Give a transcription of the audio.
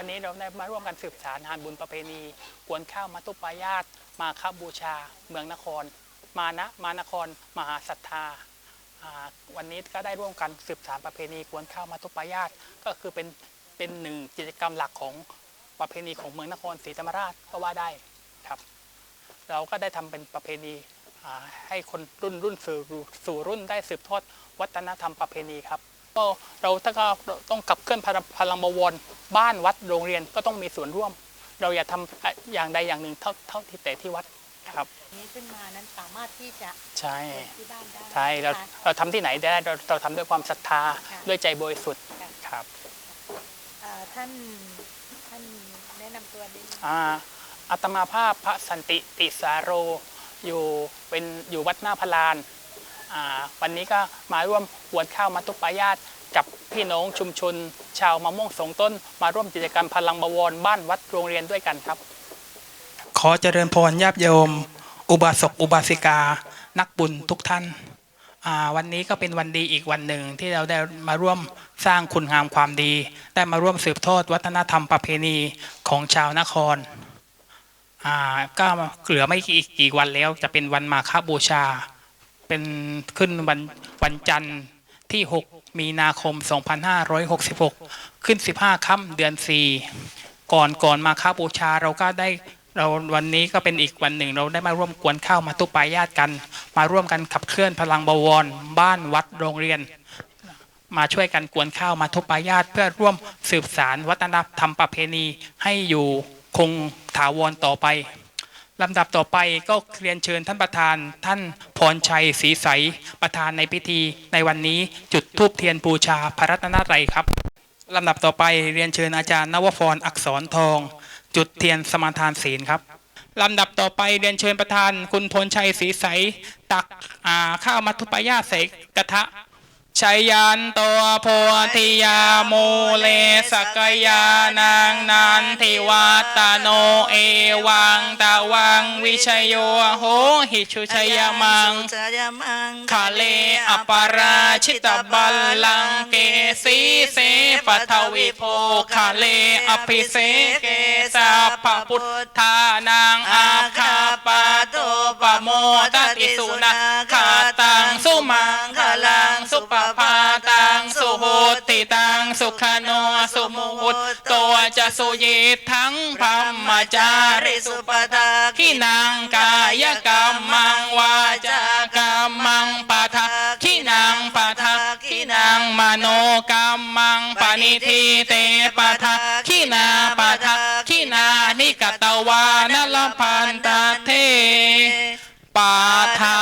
วันนี้เราได้มาร่วมกันสืบสารงานบุญประเพณี กวนข้าวมัตุปายาตมาคบูชา เมืองนคร มานะมานคร มหาศรัทธาวันนี้ก็ได้ร่วมกันสืบสารประเพณีกวนข้าวมัตุปายาตก็คือเป็นเป็นหนึ่งกิจกรรมหลักของประเพณีของเมืองนครศรีธรรมราชก็ว่าได้ครับ เราก็ได้ทำเป็นประเพณีให้คนรุ่นรุ่นสู่รุ่นได้สืบทอดวัฒนธรรมประเพณีครับ ก็เราถ้าก็ต้องขับเคลื่อนพลังพลังบวรบ้านวัดโรงเรียนก็ต้องมีส่วนร่วม เราอย่าทำอะอย่างใดอย่างหนึ่งเท่าเท่าที่แต่ที่วัดครับนี้ขึ้นมานั้นสามารถที่จะใช่เกิดที่บ้านได้ใช่เราค่ะเราทำที่ไหนได้เราเราทำด้วยความศรัทธาค่ะด้วยใจบริสุทธิ์ค่ะครับเอ่อท่านท่านแนะนำตัวนิดนึงอ่าอาตมาภาพพระสันติติสาโรอยู่เป็นอยู่วัดหน้าพลานอ่า วันนี้ก็มาร่วมกวนข้าวมัตุปายาตกับพี่น้องชุมชน ชาวมะม่วงสงต้น มาร่วมกิจกรรมพลังบวรบ้านวัดโรงเรียนด้วยกันครับ ขอเจริญพรญาติโยม อุบาสกอุบาสิกา นักบุญทุกท่านวันนี้ก็เป็นวันดีอีกวันหนึ่งที่เราได้มาร่วมสร้างคุณงามความดี ได้มาร่วมสืบทอดวัฒนธรรมประเพณีของชาวนครก็เหลือไม่กี่กี่วันแล้วจะเป็นวันมาฆบูชา เป็นขึ้นวันวันจันทร์ที่ 6 มีนาคม 2566 ขึ้น 15ค่ำเดือน 4 ก่อนก่อนมาฆบูชาเราก็ได้เราวันนี้ก็เป็นอีกวันหนึ่ง เราได้มาร่วมกวนข้าวมาตุปายาตกัน มาร่วมกันขับเคลื่อนพลังบวร บ้านวัดโรงเรียน มาช่วยกันกวนข้าวมาทุปายาตเพื่อร่วมสืบสารวัฒนธรรมประเพณีให้อยู่คงถาวรต่อไป ลำดับต่อไปก็เรียนเชิญท่านประธาน ท่านพรชัยศรีใส ประธานในพิธีในวันนี้จุดทูบเทียนบูชาพระรัตนตรัยครับลำดับต่อไปเรียนเชิญอาจารย์นวพรอักษรทอง จุดเทียนสมาทานศีลครับลำดับต่อไปเรียนเชิญประธาน คุณพลชัยศรีใส ตักข้าวมัทุปายาใส่กระทะ ชยันตัวโพธิยาโมเลสกยานางนันทิวัตโนเอวังตะวังวิชโยโหหิชุชยมังจยมังคาเลอปาราชิตบัลลังเกสีเสปทวิโภคาเลอภิเสเกสัพพพุทธานังอาคาปาโตปโมตติสุนาคาตังสุ ตังสุขโนสุมุตตัวจะสุยิทั้งพรหมจาริสุปทาขินังกายกรรมังวาจากรรมังปะทะขินังปะทะขินังมโนกรรมังปณิทิเตปะทะขินาปะทะขินานิกตวานลพันตเทปาทา